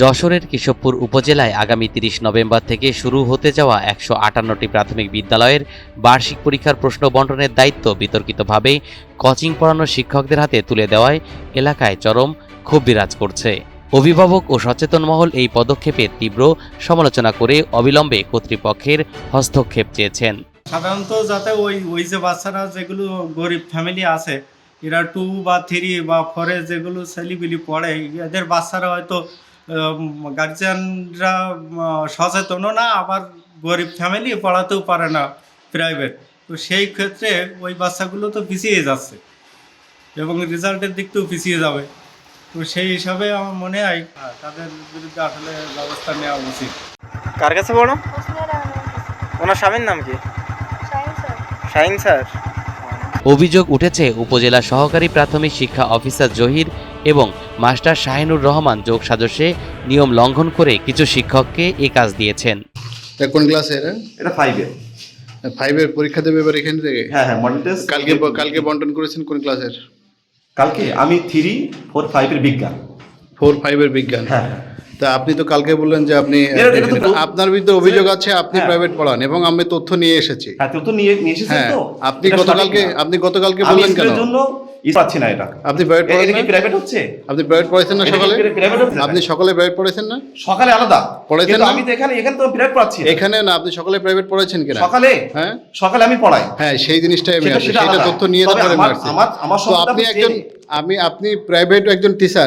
যশোরের কেশবপুর উপজেলায় আগামী তিরিশ নভেম্বর থেকে শুরু হতে যাওয়া একশো আটান্নটি প্রাথমিক বিদ্যালয়ের বার্ষিক পরীক্ষার প্রশ্ন বন্টনের দায়িত্ব বিতর্কিতভাবে কোচিং পড়ানো শিক্ষকদের হাতে তুলে দেওয়ায় এলাকায় চরম ক্ষোভ বিরাজ করছে। অভিভাবক ও সচেতন মহল এই পদক্ষেপের তীব্র সমালোচনা করে অবিলম্বে কর্তৃপক্ষের হস্তক্ষেপ চেয়েছেন। সাধারণত যাতে ওই ওই যে বাচ্চারা যেগুলো গরিব ফ্যামিলি আছে, এরা টু বা থ্রি বা ফোরে যেগুলো ছেলিবিলি পড়ে, এদের বাচ্চারা হয়তো গার্জিয়ানরা সচেতনও না আবার গরিব ফ্যামিলি পড়াতেও পারে না প্রাইভেট তো সেই ক্ষেত্রে ওই বাচ্চাগুলো তো পিছিয়ে যাচ্ছে এবং রেজাল্টের দিক থেকেও পিছিয়ে যাবে। তো সেই হিসাবে আমার মনে হয় তাদের বিরুদ্ধে আসলে ব্যবস্থা নেওয়া উচিত। কার কাছে পড়ো ওনার স্বামীর নাম কি? শাহিন স্যার। অভিযোগ উঠেছে উপজেলা সহকারী প্রাথমিক শিক্ষা অফিসার জহির এবং মাস্টার শাহিনুর রহমান যোগ সাজসে নিয়ম লঙ্ঘন করে কিছু শিক্ষককে এ কাজ দিয়েছেন। কোন ক্লাসে এরা। এটা ফাইভের ফাইভের পরীক্ষা দেবে এবার এখান থেকে? হ্যাঁ হ্যাঁ মডেল টেস্ট কালকে কালকে বন্টন করেছেন কোন ক্লাসের? কালকে আমি থ্রি ফোর ফাইভের বিজ্ঞান। ফোর ফাইভের বিজ্ঞান। হ্যাঁ তা আপনি তো কালকে বললেন যে আপনি আপনার বিরুদ্ধে অভিযোগ আছে আপনি হ্যাঁ। প্রাইভেট পড়ান এবং আমি তথ্য নিয়ে এসেছি। হ্যাঁ তুই তো নিয়ে নিয়ে এসেছিস হ্যাঁ তো। আপনি গতকালকে আপনি গতকালকে বললেন কেন? জন্য ই পাচ্ছি না এটা। আপনি প্রাইভেট এ- পড়েন কি প্রাইভেট হচ্ছে? আপনি প্রাইভেট পড়েছেন না সকালে? আপনি সকালে প্রাইভেট পড়েছেন না? সকালে আলাদা। পড়াইছেন আমি তো এখানে এখানে তো প্রাইভেট পড়াচ্ছি এখানে না আপনি সকালে প্রাইভেট পড়েছেন কিনা? সকালে? হ্যাঁ? সকালে আমি পড়াই। হ্যাঁ সেই জিনিসটাই আমি সেটা- সেটা সেটা তথ্য নিয়ে তারপরে মারছি। আমার- আমার তো আপনি আপনি একজন আমি আপনি প্রাইভেট একজন টিচার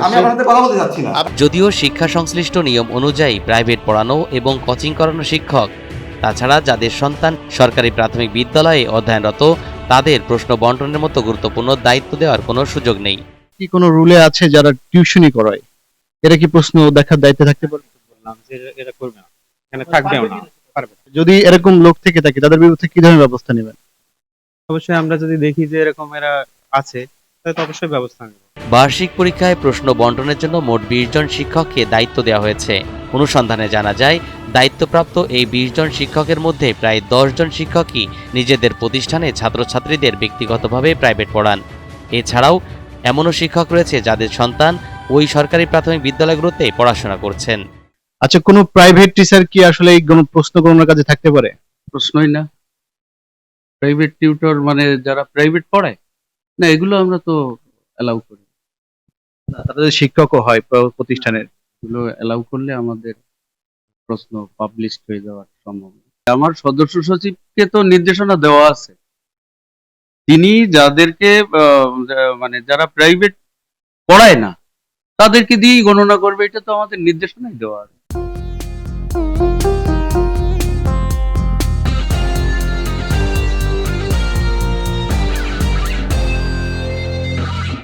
যদিও শিক্ষা সংশ্লিষ্ট নিয়ম অনুযায়ী প্রাইভেট পড়ানো এবং কোচিং করানো শিক্ষক তাছাড়া যাদের সন্তান সরকারি প্রাথমিক বিদ্যালয়ে অধ্যয়নরত তাদের প্রশ্ন বন্টনের মতো গুরুত্বপূর্ণ দায়িত্ব দেওয়ার কোনো সুযোগ নেই। কি কোনো রুলে আছে যারা টিউশনই করায়? এরা কি প্রশ্ন দেখার দায়িত্বে থাকতে পারবে বললাম যে এটা করবে না। এখানে থাকবেও না। পারবে যদি এরকম লোক থেকে থাকে তাদের বিরুদ্ধে কি ধরনের ব্যবস্থা নেবেন? অবশ্যই আমরা যদি দেখি যে এরকম এরা আছে তাহলে তো অবশ্যই ব্যবস্থা নেব। বার্ষিক পরীক্ষায় প্রশ্ন বন্টনের জন্য মোট বিশ জন শিক্ষককে দায়িত্ব দেওয়া হয়েছে। অনুসন্ধানে জানা যায় দায়িত্বপ্রাপ্ত এই বিশ জন শিক্ষকের মধ্যে প্রায় দশ জন শিক্ষকই নিজেদের প্রতিষ্ঠানে ছাত্রছাত্রীদের ব্যক্তিগতভাবে প্রাইভেট পড়ান। এছাড়াও এমনও শিক্ষক রয়েছে যাদের সন্তান ওই সরকারি প্রাথমিক বিদ্যালয়গুলোতে পড়াশোনা করছেন। আচ্ছা কোনো প্রাইভেট টিচার কি আসলে এই গণ- প্রশ্ন গণনার কাজে থাকতে পারে? প্রশ্নই না। প্রাইভেট টিউটর মানে যারা প্রাইভেট পড়ায় না এগুলো আমরা তো অ্যালাউ করি। তাদের শিক্ষকও হয় প্র- প্রতিষ্ঠানের। এগুলো অ্যালাউ করলে আমাদের প্রশ্ন পাবলিশ হয়ে যাওয়ার সম্ভাবনা। আমার সদস্য সচিবকে তো নির্দেশনা দেওয়া আছে। তিনি যাদেরকে মানে যারা প্রাইভেট পড়ায় না, তাদেরকে দিয়েই গণনা করবে, এটা তো আমাদের নির্দেশনাই দেওয়া আছে।